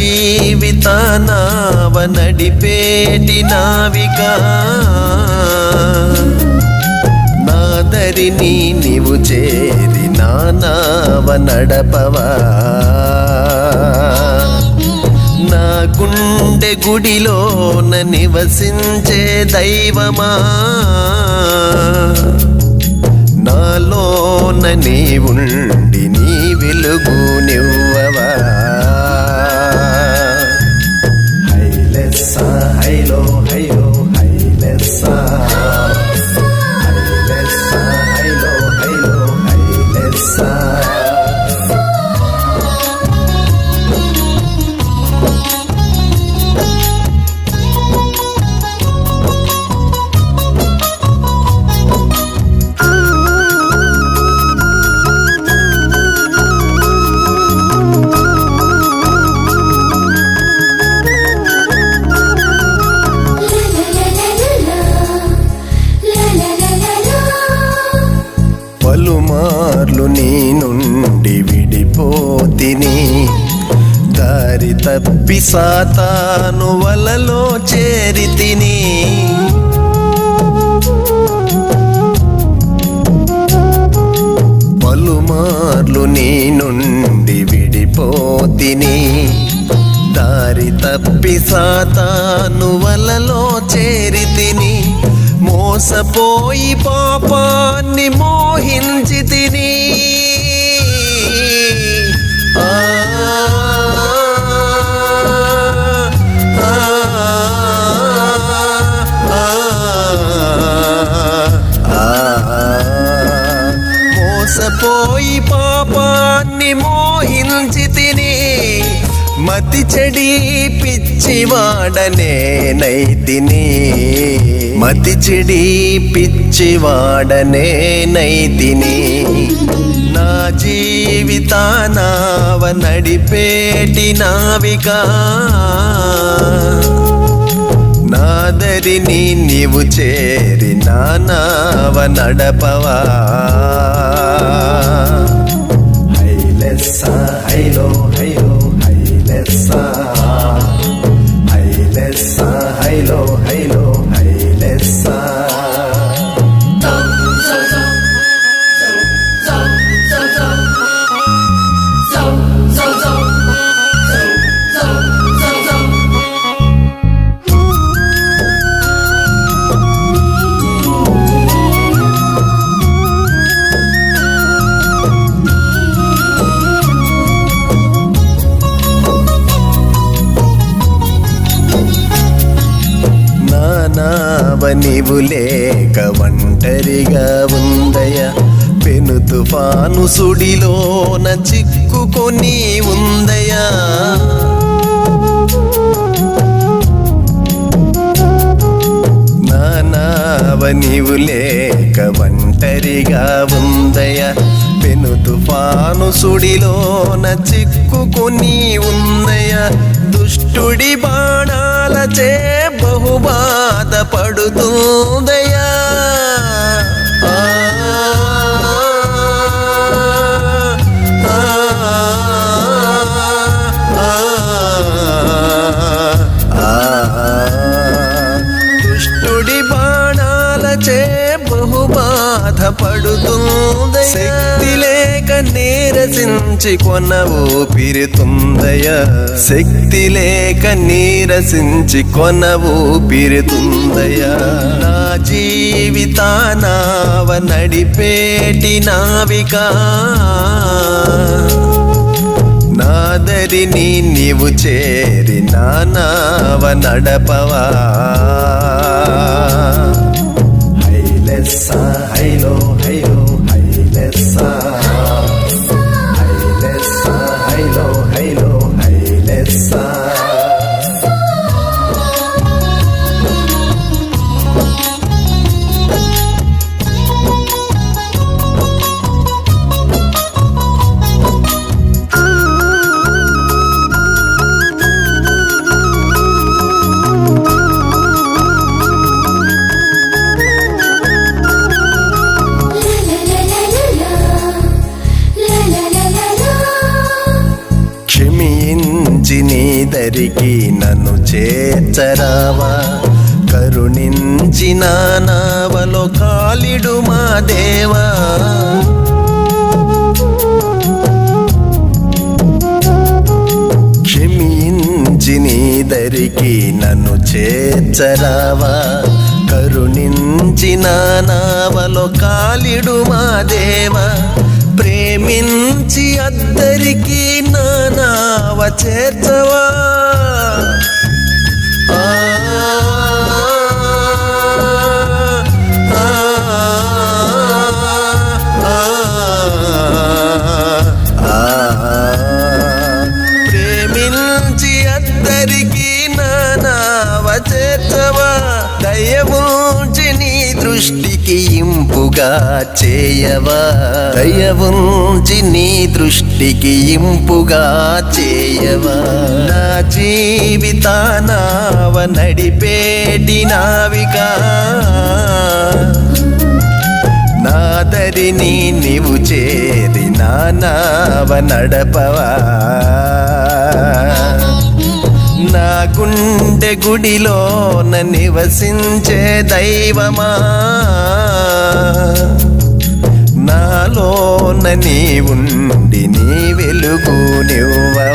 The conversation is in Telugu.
జీవిత నావ నడిపేటి నావిగా నాదరిని నీవు చేరి నానావ నడపవా. నా గుండె గుడిలోన నివసించే దైవమా. నాలోన నీవుండి నీ వెలుగు తిని దారి తప్పి సాతాను వలలో చేరితిని పలుమార్లు నీ నుండి విడిపోతిని. దారి తప్పి సాతాను వలలో చేరితిని మోసపోయి పాపాన్ని మోహించి పోయి పాపాన్ని మోహించి తిని మతి చెడి పిచ్చివాడనే నైతిని. మతి చెడి పిచ్చివాడనే నైతిని. నా జీవితానావ నడిపేటి నావిగా నాదరిని నీవు చేరి నానావ నడపవా. さあ入ろう నీవు లేక ఒంటరిగా ఉందయ. పెను తుఫాను సుడిలోన చిక్కుకొని ఉందయా. నానావ నీవు లేక ఒంటరిగా ఉందయ. పెను తుఫాను సుడిలోన చిక్కుకొని ఉందయ. దుష్టుడి బాణ బాణాలచే బహుబాధ పడుతుందయా ఆ, దుష్టుడి బాణాలచే బహుబాధ పడుతుంది శక్తి లేక నీరసించి కొన ఊపిరితుందయ శక్తి లేక నీరసించి కొన ఊపిరితుందయ నా జీవితానావ నడిపేటి నావిగా నాదరిని నీవు చేరి నానావ నడపవా. చేర్చరావా కరుణించిన నావలో కాలిడు మా దేవా. క్షమించి నీదరికి నన్ను చేర్చరావా? కరుణించిన నావలో కాలిడు మా దేవా. ప్రేమించి అద్దరికి నానావ చేర్చవా? అందరికీ అద్దరికి నానావ చేర్చవా దయవుంచి నీ దృష్టికి ఇంపుగా చేయవా? దయవుంచి నీ దృష్టికి ఇంపుగా చేయవా? నా జీవితానావ నడిపేటి నావిగా నాదరిని నీవు చేరి నానావ నడపవా? గుండె గుడిలోన నివసించే దైవమా? నాలోన ఉండి నీ వెలుగు నివ్వా?